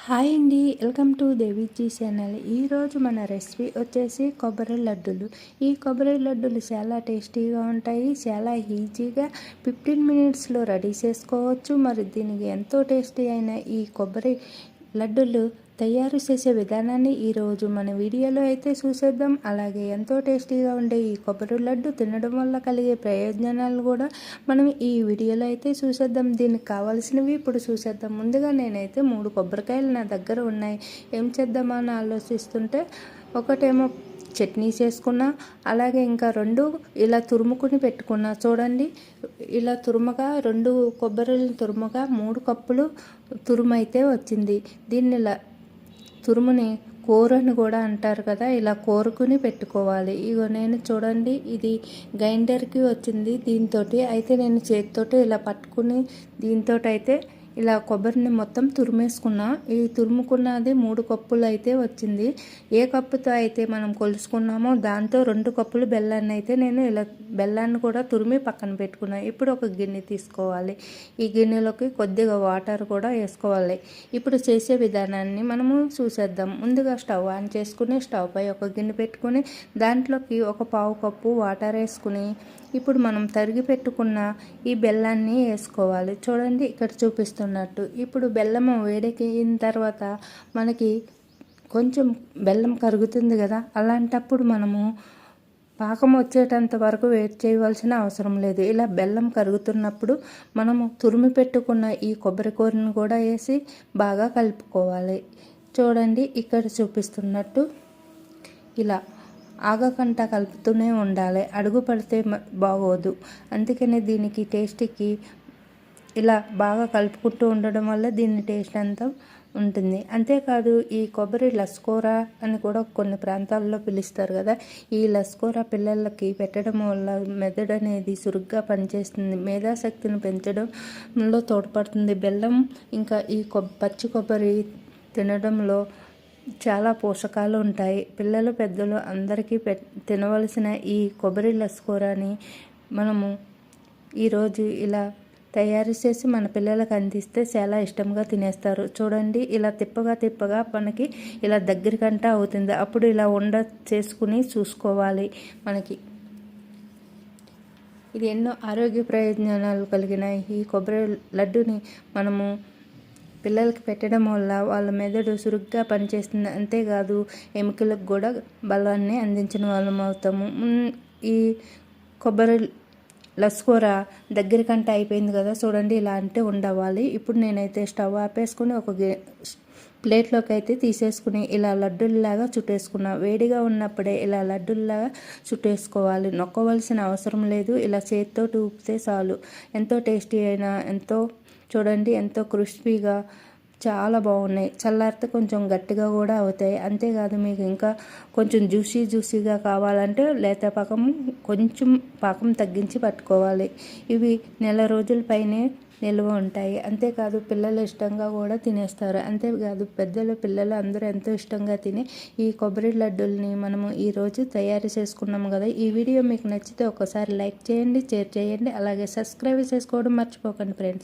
Hi అండి welcome to Deviji channel. ఈరోజు మన రెసిపీ వచ్చేసి కొబ్బరి లడ్డులు. ఈ కొబ్బరి లడ్డూలు చాలా టేస్టీగా ఉంటాయి చాలా ఈజీగా ఫిఫ్టీన్ మినిట్స్లో రెడీ చేసుకోవచ్చు. మరి దీనికి ఎంతో టేస్టీ అయిన ఈ కొబ్బరి లడ్డులు తయారు చేసే విధానాన్ని ఈరోజు మన వీడియోలో అయితే చూసేద్దాం. అలాగే ఎంతో టేస్టీగా ఉండే ఈ కొబ్బరి లడ్డు తినడం వల్ల కలిగే ప్రయోజనాలు కూడా మనం ఈ వీడియోలో అయితే చూసేద్దాం. దీనికి కావాల్సినవి ఇప్పుడు చూసేద్దాం. ముందుగా నేనైతే మూడు కొబ్బరికాయలు నా దగ్గర ఉన్నాయి. ఏం చేద్దామా అని ఆలోచిస్తుంటే ఒకటేమో చట్నీ చేసుకున్నా అలాగే ఇంకా రెండు ఇలా తురుముకుని పెట్టుకున్నా. చూడండి ఇలా తురుమగా రెండు కొబ్బరిలు తురుముగా మూడు కప్పులు తురుమైతే వచ్చింది. దీన్ని తురుముని కూరని కూడా అంటారు కదా ఇలా కోరుకుని పెట్టుకోవాలి. ఇగో నేను చూడండి ఇది గ్రైండర్కి వచ్చింది దీంతో అయితే నేను చేతితోటి ఇలా పట్టుకుని దీంతో అయితే ఇలా కొబ్బరిని మొత్తం తురిమేసుకున్నా ఈ తురుముకున్నది మూడు కప్పులు అయితే వచ్చింది. ఏ కప్పుతో అయితే మనం కొలుసుకున్నామో దాంతో రెండు కప్పులు బెల్లాన్ని అయితే నేను ఇలా బెల్లాన్ని కూడా తురిమి పక్కన పెట్టుకున్నా. ఇప్పుడు ఒక గిన్నె తీసుకోవాలి. ఈ గిన్నెలోకి కొద్దిగా వాటర్ కూడా వేసుకోవాలి. ఇప్పుడు చేసే విధానాన్ని మనము చూసేద్దాం. ముందుగా స్టవ్ ఆన్ చేసుకుని స్టవ్ పై ఒక గిన్నె పెట్టుకుని దాంట్లోకి ఒక పావు కప్పు వాటర్ వేసుకుని ఇప్పుడు మనం తరిగి పెట్టుకున్న ఈ బెల్లాన్ని వేసుకోవాలి. చూడండి ఇక్కడ చేస్తున్నట్టు. ఇప్పుడు బెల్లం వేడెక్కిన తర్వాత మనకి కొంచెం బెల్లం కరుగుతుంది కదా అలాంటప్పుడు మనము పాకం వచ్చేటంత వరకు వెయిట్ చేయవలసిన అవసరం లేదు. ఇలా బెల్లం కరుగుతున్నప్పుడు మనము తురిమి పెట్టుకున్న ఈ కొబ్బరికూరను కూడా వేసి బాగా కలుపుకోవాలి. చూడండి ఇక్కడ చూపిస్తున్నట్టు ఇలా ఆగకంట కలుపుతూనే ఉండాలి. అడుగు పడితే బాగోదు. అందుకని దీనికి టేస్ట్కి ఇలా బాగా కలుపుకుంటూ ఉండడం వల్ల దీని టేస్ట్ అంతా ఉంటుంది. అంతేకాదు ఈ కొబ్బరి లస్కోర అని కూడా కొన్ని ప్రాంతాల్లో పిలుస్తారు కదా. ఈ లస్కోర పిల్లలకి పెట్టడం వల్ల మెదడు అనేది సురుగ్గా పనిచేస్తుంది. మేధాశక్తిని పెంచడంలో తోడ్పడుతుంది. బెల్లం ఇంకా ఈ కొబ్బ పచ్చి కొబ్బరి తినడంలో చాలా పోషకాలు ఉంటాయి. పిల్లలు పెద్దలు అందరికీ పె తినవలసిన ఈ కొబ్బరి లస్కోరాని మనము ఈరోజు ఇలా తయారు చేసి మన పిల్లలకు అందిస్తే చాలా ఇష్టంగా తినేస్తారు. చూడండి ఇలా తిప్పగా తిప్పగా మనకి ఇలా దగ్గరికంట అవుతుంది. అప్పుడు ఇలా ఉండ చేసుకుని చూసుకోవాలి మనకి. ఇది ఎన్నో ఆరోగ్య ప్రయోజనాలు కలిగిన ఈ కొబ్బరి లడ్డుని మనము పిల్లలకి పెట్టడం వల్ల వాళ్ళ మెదడు సురుగ్గా పనిచేస్తుంది. అంతేకాదు ఎముకలకు కూడా బలాన్ని అందించిన వాళ్ళం అవుతాము. ఈ కొబ్బరి లస్కూర దగ్గరికంటే అయిపోయింది కదా చూడండి ఇలా అంటే ఉండవాలి. ఇప్పుడు నేనైతే స్టవ్ ఆపేసుకుని ఒక ప్లేట్లోకి అయితే తీసేసుకుని ఇలా లడ్డుల్లాగా చుట్టేసుకున్నా. వేడిగా ఉన్నప్పుడే ఇలా లడ్డుల్లాగా చుట్టేసుకోవాలి. నొక్కవలసిన అవసరం లేదు. ఇలా చేతితో ఊపితే చాలు. ఎంతో టేస్టీ అయినా ఎంతో చూడండి ఎంతో క్రిస్పీగా చాలా బాగున్నాయి. చల్లారితే కొంచెం గట్టిగా కూడా అవుతాయి. అంతేకాదు మీకు ఇంకా కొంచెం జ్యూసీ జ్యూసీగా కావాలంటే లేత పాకం కొంచెం పాకం తగ్గించి పట్టుకోవాలి. ఇవి నెల రోజుల పైనే నిల్వ ఉంటాయి. అంతేకాదు పిల్లలు ఇష్టంగా కూడా తినేస్తారు. అంతేకాదు పెద్దలు పిల్లలు అందరూ ఎంతో ఇష్టంగా తిని ఈ కొబ్బరి లడ్డూల్ని మనము ఈరోజు తయారు చేసుకున్నాము కదా. ఈ వీడియో మీకు నచ్చితే ఒకసారి లైక్ చేయండి షేర్ చేయండి. అలాగే సబ్స్క్రైబ్ చేసుకోవడం మర్చిపోకండి ఫ్రెండ్స్.